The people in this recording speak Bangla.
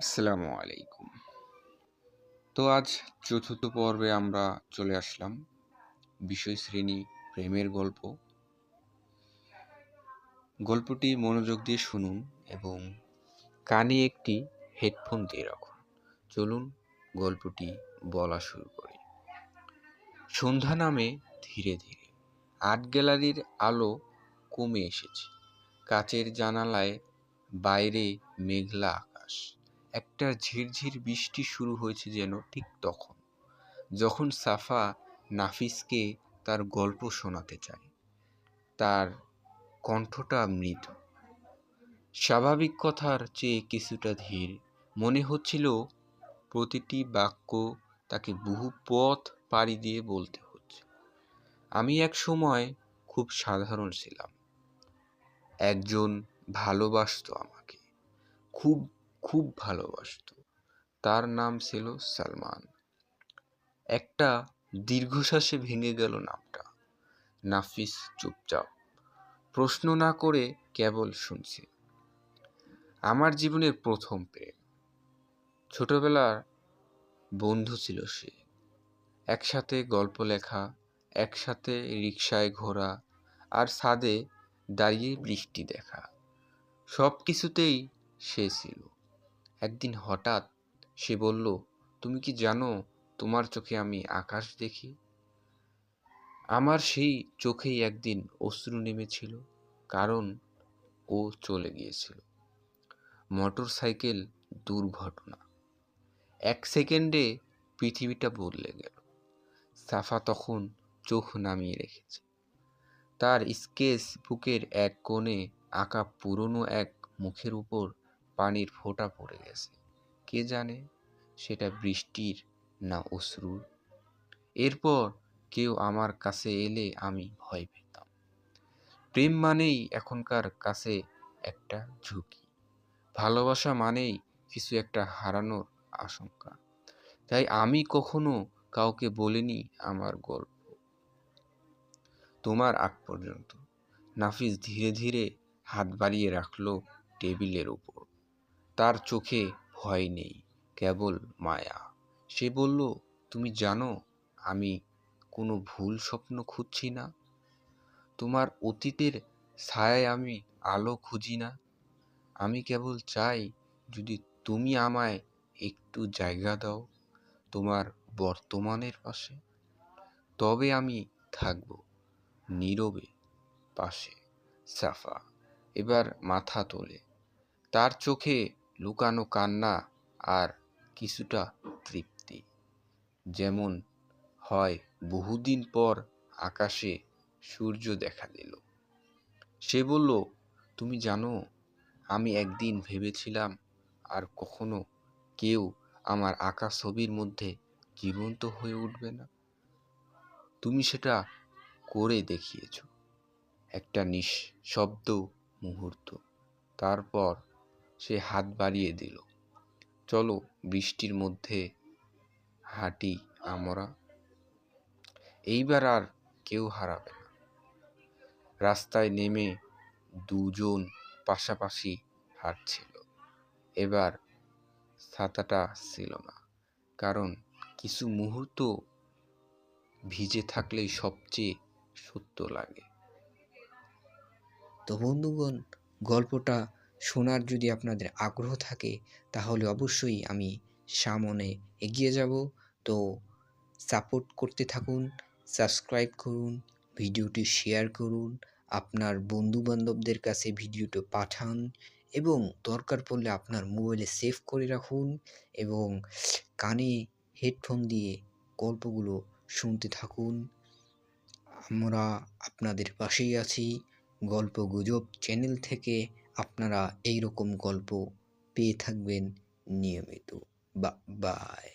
আসসালামু আলাইকুম। তো আজ চতুর্থ পর্বে আমরা চলে আসলাম বিষয় শ্রেণি প্রেমের গল্প। গল্পটি মনোযোগ দিয়ে শুনুন এবং কানে একটি হেডফোন দিয়ে রাখুন। চলুন গল্পটি বলা শুরু করি। সন্ধ্যা নামে ধীরে ধীরে আর্ট গ্যালারির আলো কমে এসেছে। কাচের জানালায় বাইরে মেঘলা আকাশ। একটা ঝিরঝির বৃষ্টি শুরু হয়েছে যেন ঠিক তখন, যখন সাফা নাফিসকে তার গল্প শোনাতে চায়। তার কণ্ঠটা মৃত স্বাভাবিক কথার চেয়ে কিছুটা ধীর। মনে হচ্ছিল প্রতিটি বাক্য তাকে বহু পথ পাড়ি দিয়ে বলতে হচ্ছে। আমি এক সময় খুব সাধারণ ছিলাম। একজন ভালোবাসত আমাকে। খুব খুব ভালোবাসত। তার নাম ছিল সালমান। একটা দীর্ঘশ্বাসে ভেঙে গেল নামটা। নাফিস চুপচাপ। প্রশ্ন না করে কেবল শুনছে, আমার জীবনের প্রথম প্রেম। ছোটবেলার বন্ধু ছিল সে। একসাথে গল্প লেখা, একসাথে রিকশায় ঘোরা আর ছাদে দাঁড়িয়ে বৃষ্টি দেখা। সব কিছুতেই সে ছিল। একদিন হঠাৎ সে বলল, তুমি কি জানো তোমার চোখে আমি আকাশ দেখি? আমার সেই চোখেই একদিন অশ্রু নেমেছিল, কারণ ও চলে গিয়েছিল। মোটর সাইকেল দুর্ঘটনা। এক সেকেন্ডে পৃথিবীটা বদলে গেল। সাফা তখন চোখ নামিয়ে রেখেছে। তার স্কেচ বুকের এক কোণে আঁকা পুরনো এক মুখের উপর পানির ফোঁটা পড়ে গেছে। কে জানে সেটা বৃষ্টির না অশ্রুর? এরপর কেউ আমার কাছে এলে আমি ভয় পেতাম। প্রেম মানেই এখনকার কাছে একটা ঝুঁকি। ভালোবাসা মানেই কিছু একটা হারানোর আশঙ্কা। তাই আমি কখনো কাউকে বলিনি আমার গল্প। তোমার আগ পর্যন্ত। নাফিস ধীরে ধীরে হাত বাড়িয়ে রাখল টেবিলের উপর। তার চোখে ভয় নেই, কেবল মায়া। সে বলল, তুমি জানো, আমি কোনো ভুল স্বপ্ন খুঁজছি না। তোমার অতীতের ছায়ায় আমি আলো খুঁজি না। আমি কেবল চাই, যদি তুমি আমায় একটু জায়গা দাও তোমার বর্তমানের পাশে, তবে আমি থাকব নীরবে পাশে, সাফা, এবার মাথা তোলে। তার চোখে লুকানো কান্না আর কিছুটা তৃপ্তি। যেমন হয় বহুদিন পর আকাশে সূর্য দেখা দিল। সে বলল, তুমি জানো, আমি একদিন ভেবেছিলাম আর কখনো কেউ আমার আঁকা ছবির মধ্যে জীবন্ত হয়ে উঠবে না। তুমি সেটা করে দেখিয়েছ। একটা নিঃশব্দ মুহূর্ত। তারপর সে হাত বাড়িয়ে দিল। চলো বৃষ্টির মধ্যে হাঁটি আমরা। এইবার আর কেউ হারাবে না। রাস্তায় নেমে দুজন পাশাপাশি হাঁটছিল। এবার ছাতাটা ছিল না, কারণ কিছু মুহূর্ত ভিজে থাকলেই সবচেয়ে সত্য লাগে। তো বন্ধুগণ, গল্পটা শোনার যদি আপনাদের আগ্রহ থাকে, তাহলে অবশ্যই আমি সামনে এগিয়ে যাব। তো সাপোর্ট করতে থাকুন সাবস্ক্রাইব করুন, ভিডিওটি শেয়ার করুন, আপনার বন্ধুবান্ধবদের কাছে ভিডিওটি পাঠান এবং দরকার পড়লে আপনার মোবাইলে সেভ করে রাখুন এবং কানে হেডফোন দিয়ে গল্পগুলো শুনতে থাকুন। আমরা আপনাদের পাশেই আছি। গল্প গুজব চ্যানেল থেকে আপনারা এই রকম গল্প পেয়ে থাকবেন নিয়মিত। বা বাই